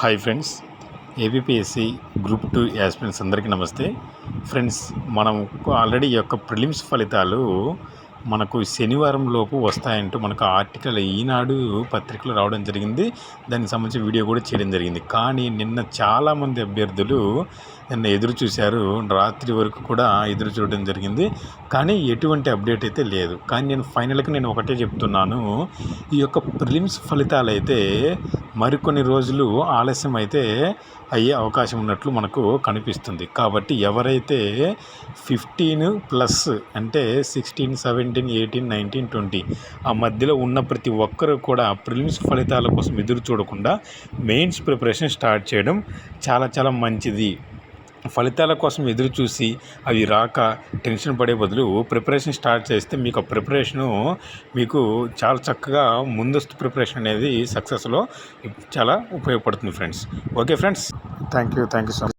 Hi friends. APPSC group two aspirants అందరికీ నమస్తే. Friends మనం ఆల్రెడీ ఈ యొక్క ప్రిలిమ్స్ ఫలితాలు మనకు శనివారం లోపు వస్తాయంటూ మనకు ఆర్టికల్ ఈనాడు పత్రికలు రావడం జరిగింది. దానికి సంబంధించి వీడియో కూడా చేయడం జరిగింది. కానీ నిన్న చాలామంది అభ్యర్థులు నిన్న ఎదురు చూశారు. రాత్రి వరకు కూడా ఎదురు చూడడం జరిగింది. కానీ ఎటువంటి అప్డేట్ అయితే లేదు. కానీ నేను ఫైనల్గా నేను ఒకటే చెప్తున్నాను. ఈ యొక్క ప్రిలిమ్స్ ఫలితాలు అయితే మరికొన్ని రోజులు ఆలస్యం అయితే అయ్యే అవకాశం ఉన్నట్లు మనకు కనిపిస్తుంది. కాబట్టి ఎవరైతే ఫిఫ్టీన్ ప్లస్ అంటే sixteen seventeen eighteen nineteen twenty ఆ మధ్యలో ఉన్న ప్రతి ఒక్కరూ కూడా ప్రిలిమ్స్ ఫలితాల కోసం ఎదురు చూడకుండా మెయిన్స్ ప్రిపరేషన్ స్టార్ట్ చేయడం చాలా చాలా మంచిది. ఫలితాల కోసం ఎదురు చూసి అవి రాక టెన్షన్ పడే బదులు ప్రిపరేషన్ స్టార్ట్ చేస్తే మీకు ఆ ప్రిపరేషను మీకు చాలా చక్కగా ముందస్తు ప్రిపరేషన్ అనేది సక్సెస్లో చాలా ఉపయోగపడుతుంది friends. Okay friends. Thank you thank you so